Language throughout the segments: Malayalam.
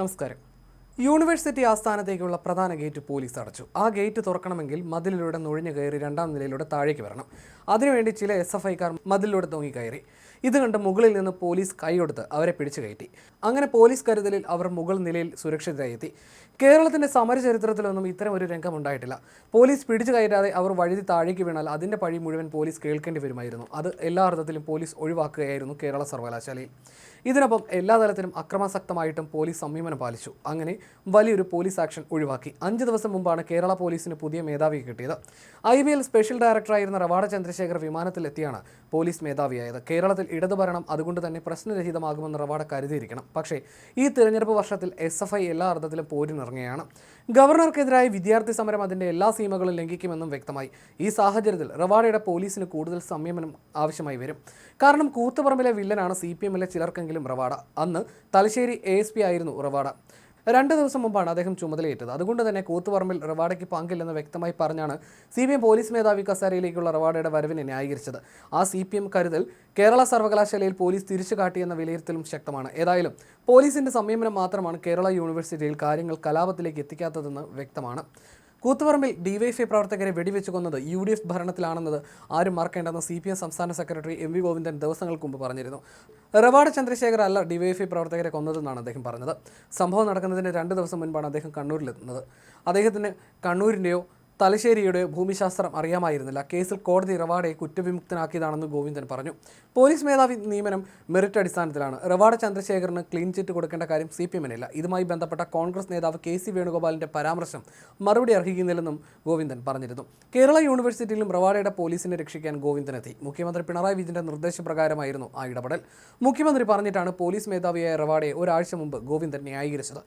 നമസ്കാരം. യൂണിവേഴ്സിറ്റി ആസ്ഥാനത്തേക്കുള്ള പ്രധാന ഗേറ്റ് പോലീസ് അടച്ചു. ആ ഗേറ്റ് തുറക്കണമെങ്കിൽ മതിലിലൂടെ നുഴഞ്ഞു കയറി രണ്ടാം നിലയിലൂടെ താഴേക്ക് വരണം. അതിനുവേണ്ടി ചില എസ് എഫ് ഐക്കാർ മതിലിലൂടെ തൂങ്ങി കയറി. ഇത് കണ്ട് മുകളിൽ നിന്ന് പോലീസ് കൈയൊടുത്ത് അവരെ പിടിച്ചു കയറ്റി. അങ്ങനെ പോലീസ് കരുതലിൽ അവർ മുകൾ നിലയിൽ സുരക്ഷിതരായി എത്തി കേരളത്തിന്റെ സമരചരിത്രത്തിലൊന്നും ഇത്തരം ഒരു രംഗം ഉണ്ടായിട്ടില്ല പോലീസ് പിടിച്ചു കയറ്റാതെ അവർ വഴുതി താഴേക്ക് വീണാൽ അതിന്റെ പഴി മുഴുവൻ പോലീസ് കേൾക്കേണ്ടി വരുമായിരുന്നു. അത് എല്ലാ അർത്ഥത്തിലും പോലീസ് ഒഴിവാക്കുകയായിരുന്നു കേരള സർവകലാശാലയിൽ. ഇതിനൊപ്പം എല്ലാ തലത്തിലും അക്രമാസക്തമായിട്ടും പോലീസ് സംയമനം പാലിച്ചു. അങ്ങനെ വലിയൊരു പോലീസ് ആക്ഷൻ ഒഴിവാക്കി. അഞ്ച് ദിവസം മുമ്പാണ് കേരള പോലീസിന് പുതിയ മേധാവിയെ കിട്ടിയത്. ഐ ബി എൽ സ്പെഷ്യൽ ഡയറക്ടറായിരുന്ന റവാഡ ചന്ദ്രശേഖർ വിമാനത്തിലെത്തിയാണ് പോലീസ് മേധാവിയായത്. കേരളത്തിൽ ഇടതുഭരണം അതുകൊണ്ട് തന്നെ പ്രശ്നരഹിതമാകുമെന്ന് റവാഡ കരുതിയിരിക്കണം. പക്ഷേ ഈ തിരഞ്ഞെടുപ്പ് വർഷത്തിൽ എസ് എഫ് ഐ എല്ലാ അർത്ഥത്തിലും പോരിനിറങ്ങുകയാണ്. ഗവർണർക്കെതിരായ വിദ്യാർത്ഥി സമരം അതിന്റെ എല്ലാ സീമകളും ലംഘിക്കുമെന്നും വ്യക്തമായി. ഈ സാഹചര്യത്തിൽ റവാഡയുടെ പോലീസിന് കൂടുതൽ സംയമനം ആവശ്യമായി വരും. കാരണം കൂത്തുപറമ്പിലെ വില്ലനാണ് സി പി എമ്മിലെ ചിലർക്കെങ്കിലും റവാഡ അന്ന് തലശ്ശേരി എ എസ് പി ആയിരുന്നു റവാഡ. രണ്ട് ദിവസം മുമ്പാണ് അദ്ദേഹം ചുമതലയേറ്റത്. അതുകൊണ്ട് തന്നെ കൂത്തുപറമ്പിൽ റവാഡയ്ക്ക് പങ്കില്ലെന്ന് വ്യക്തമായി പറഞ്ഞാണ് സി പി എം പോലീസ് മേധാവി കസേരയിലേക്കുള്ള റവാഡയുടെ വരവിനെ ന്യായീകരിച്ചത്. ആ സി പി എം കരുതൽ കേരള സർവകലാശാലയിൽ പോലീസ് തിരിച്ചു കാട്ടിയെന്ന വിലയിരുത്തലും ശക്തമാണ്. ഏതായാലും പോലീസിന്റെ സംയമനം മാത്രമാണ് കേരള യൂണിവേഴ്സിറ്റിയിൽ കാര്യങ്ങൾ കലാപത്തിലേക്ക് എത്തിക്കാത്തതെന്ന് വ്യക്തമാണ്. കൂത്തുപറമ്പിൽ ഡിവൈഎഫ്ഐ പ്രവർത്തകരെ വെടിവെച്ച് കൊന്നത് യു ഡി എഫ് ഭരണത്തിലാണെന്നത് ആരും മറക്കേണ്ടെന്ന് സി പി എം സംസ്ഥാന സെക്രട്ടറി എം വി ഗോവിന്ദൻ ദിവസങ്ങൾക്ക് മുമ്പ് പറഞ്ഞിരുന്നു. റവാഡ് ചന്ദ്രശേഖർ അല്ല ഡിവൈഎഫ്ഐ പ്രവർത്തകരെ കൊന്നതെന്നാണ് അദ്ദേഹം പറഞ്ഞത്. സംഭവം നടക്കുന്നതിന് രണ്ട് ദിവസം മുൻപാണ് അദ്ദേഹം കണ്ണൂരിലെത്തുന്നത്. അദ്ദേഹത്തിന് കണ്ണൂരിന്റെയോ തലശ്ശേരിയുടെ ഭൂമിശാസ്ത്രം അറിയാമായിരുന്നില്ല. കേസിൽ കോടതി റവാഡയെ കുറ്റവിമുക്തനാക്കിയതാണെന്ന് ഗോവിന്ദൻ പറഞ്ഞു. പോലീസ് മേധാവി നിയമനം മെറിറ്റ് അടിസ്ഥാനത്തിലാണ്. റവാഡ ചന്ദ്രശേഖറിന് ക്ലീൻ ചിറ്റ് കൊടുക്കേണ്ട കാര്യം സി പി എമ്മിനില്ല. ഇതുമായി ബന്ധപ്പെട്ട കോൺഗ്രസ് നേതാവ് കെ സി വേണുഗോപാലിന്റെ പരാമർശം മറുപടി അർഹിക്കുന്നില്ലെന്നും ഗോവിന്ദൻ പറഞ്ഞിരുന്നു. കേരള യൂണിവേഴ്സിറ്റിയിലും റവാഡയുടെ പോലീസിനെ രക്ഷിക്കാൻ ഗോവിന്ദനെത്തി. മുഖ്യമന്ത്രി പിണറായി വിജയന്റെ നിർദ്ദേശപ്രകാരമായിരുന്നു ആ ഇടപെടൽ. മുഖ്യമന്ത്രി പറഞ്ഞിട്ടാണ് പോലീസ് മേധാവിയായ റവാഡയെ ഒരാഴ്ച മുമ്പ് ഗോവിന്ദൻ ന്യായീകരിച്ചത്.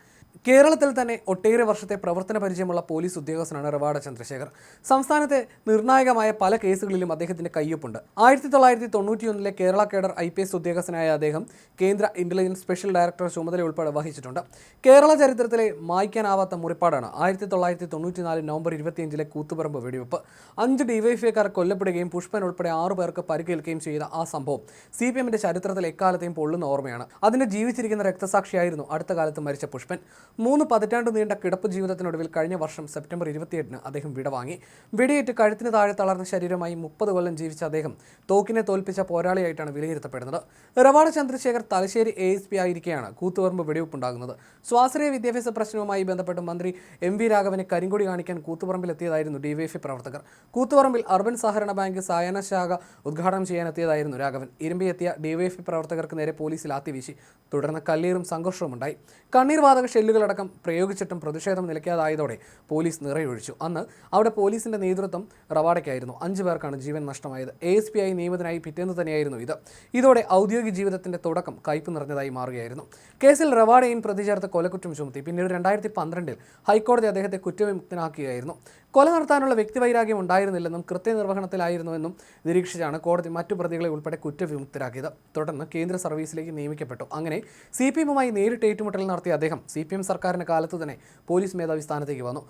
കേരളത്തിൽ തന്നെ ഒട്ടേറെ വർഷത്തെ പ്രവർത്തന പരിചയമുള്ള പോലീസ് ഉദ്യോഗസ്ഥനാണ് റവാഡ ചന്ദ്രശേഖർ. സംസ്ഥാനത്തെ നിർണായകമായ പല കേസുകളിലും അദ്ദേഹത്തിന്റെ കയ്യൊപ്പുണ്ട്. ആയിരത്തി തൊള്ളായിരത്തി തൊണ്ണൂറ്റിയൊന്നിലെ Kerala cadre I P S ഉദ്യോഗസ്ഥനായ അദ്ദേഹം കേന്ദ്ര ഇന്റലിജൻസ് സ്പെഷ്യൽ ഡയറക്ടർ ചുമതല ഉൾപ്പെടെ വഹിച്ചിട്ടുണ്ട്. കേരള ചരിത്രത്തിലെ മായ്ക്കാനാവാത്ത മുറിപ്പാടാണ് ആയിരത്തി തൊള്ളായിരത്തി തൊണ്ണൂറ്റിനാല് നവംബർ ഇരുപത്തിയഞ്ചിലെ കൂത്തുപറമ്പ് വെടിവെപ്പ്. അഞ്ച് ഡിവൈഎഫ്ഐക്കാർ കൊല്ലപ്പെടുകയും പുഷ്പൻ ഉൾപ്പെടെ ആറു പേർക്ക് പരിക്കേൽക്കുകയും ചെയ്ത ആ സംഭവം സി പി എമ്മിന്റെ ചരിത്രത്തിൽ എക്കാലത്തെയും പൊള്ളുന്ന ഓർമ്മയാണ്. അതിന്റെ ജീവിച്ചിരിക്കുന്ന രക്തസാക്ഷിയായിരുന്നു അടുത്ത കാലത്ത് മരിച്ച പുഷ്പൻ. മൂന്ന് പതിറ്റാണ്ട് നീണ്ട കിടപ്പ് ജീവിതത്തിനൊടുവിൽ കഴിഞ്ഞ വർഷം സെപ്റ്റംബർ ഇരുപത്തിയെട്ടിന് അദ്ദേഹം വിടവാങ്ങി വെടിയേറ്റ് കഴുത്തിന് താഴെ തളർന്ന ശരീരമായി മുപ്പത് കൊല്ലം ജീവിച്ച അദ്ദേഹം തോക്കിനെ തോൽപ്പിച്ച പോരാളിയായിട്ടാണ് വിലയിരുത്തപ്പെടുന്നത്. Ravada Chandrasekhar Thalassery A S P ആയിരിക്കെയാണ് Koothuparamba വെടിവെപ്പുണ്ടാകുന്നത്. സ്വാശ്രയ വിദ്യാഭ്യാസ പ്രശ്നവുമായി ബന്ധപ്പെട്ട് മന്ത്രി എം വി രാഘവനെ കരിങ്കൊടി കാണിക്കാൻ കൂത്തുപറമ്പിലെത്തിയതായിരുന്നു ഡിവൈഎഫ്ഐ പ്രവർത്തകർ. കൂത്തുപറമ്പിൽ അർബൻ സഹകരണ ബാങ്ക് സായന ശാഖ ഉദ്ഘാടനം ചെയ്യാനെത്തിയതായിരുന്നു രാഘവൻ. ഇരുമ്പിയെത്തിയ ഡിവൈഎഫ്ഐ പ്രവർത്തകർക്ക് നേരെ പോലീസിൽ ലാത്തിവീശി തുടർന്ന് കല്ലീറും സംഘർഷവും ഉണ്ടായി കണ്ണീർ വാതക ഷെല്ലുകളടക്കം പ്രയോഗിച്ചിട്ടും പ്രതിഷേധം നിലയ്ക്കാതായതോടെ പോലീസ് നിറയൊഴിച്ചു. അന്ന് അവിടെ പോലീസിന്റെ നേതൃത്വം റവാഡയ്ക്കായിരുന്നു. അഞ്ചു പേർക്കാണ് ജീവൻ നഷ്ടമായത്. എ എസ് പി ആയി നിയമിതനായി പിറ്റേന്ന് തന്നെയായിരുന്നു ഇത്. ഇതോടെ ഔദ്യോഗിക ജീവിതത്തിന്റെ തുടക്കം കയ്പ് നിറഞ്ഞതായി മാറുകയായിരുന്നു. കേസിൽ റവാഡയും പ്രതി ചേർത്ത് കൊലക്കുറ്റം ചുമത്തി. പിന്നീട് രണ്ടായിരത്തി പന്ത്രണ്ടിൽ ഹൈക്കോടതി അദ്ദേഹത്തെ കുറ്റവിമുക്തനാക്കുകയായിരുന്നു. കൊല നടത്താനുള്ള വ്യക്തിവൈരാഗ്യം ഉണ്ടായിരുന്നില്ലെന്നും കൃത്യനിർവഹണത്തിലായിരുന്നുവെന്നും നിരീക്ഷിച്ചാണ് കോടതി മറ്റു പ്രതികളെ ഉൾപ്പെടെ കുറ്റവിമുക്തരാക്കിയത്. തുടർന്ന് കേന്ദ്ര സർവീസിലേക്ക് നിയമിക്കപ്പെട്ടു. അങ്ങനെ സി പി എമ്മുമായി നേരിട്ട് ഏറ്റുമുട്ടൽ നടത്തിയ അദ്ദേഹം സി പി എം സർക്കാരിന്റെ കാലത്ത് തന്നെ പോലീസ് മേധാവി സ്ഥാനത്തേക്ക് വന്നു.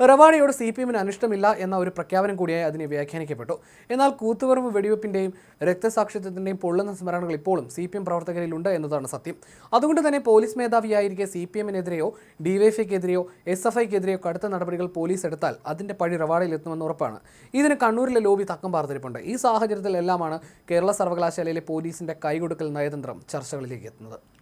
റവാഡയോട് സി പി എമ്മിന് അനിഷ്ടമില്ല എന്ന ഒരു പ്രഖ്യാപനം കൂടിയായി അതിനെ വ്യാഖ്യാനിക്കപ്പെട്ടു. എന്നാൽ കൂത്തുപറമ്പ് വെടിവെപ്പിന്റെയും രക്തസാക്ഷിത്വത്തിന്റെയും പൊള്ളുന്ന സ്മരണകൾ ഇപ്പോഴും സി പി എം പ്രവർത്തകരിലുണ്ട് എന്നതാണ് സത്യം. അതുകൊണ്ട് തന്നെ പോലീസ് മേധാവിയായിരിക്കെ സി പി എമ്മിനെതിരെയോ ഡിവൈഎഫ്ഐക്കെതിരെയോ എസ് എഫ് ഐക്കെതിരെയോ കടുത്ത നടപടികൾ പോലീസ് എടുത്താൽ അതിന്റെ പഴി റവാഡയിൽ എത്തുമെന്ന് ഉറപ്പാണ്. ഇതിന് കണ്ണൂരിലെ ലോബി തക്കം പാർത്തിരിപ്പുണ്ട്. ഈ സാഹചര്യത്തിലെല്ലാമാണ് കേരള സർവകലാശാലയിലെ പോലീസിന്റെ കൈകൊടുക്കൽ നയതന്ത്രം ചർച്ചകളിലേക്ക് എത്തുന്നത്.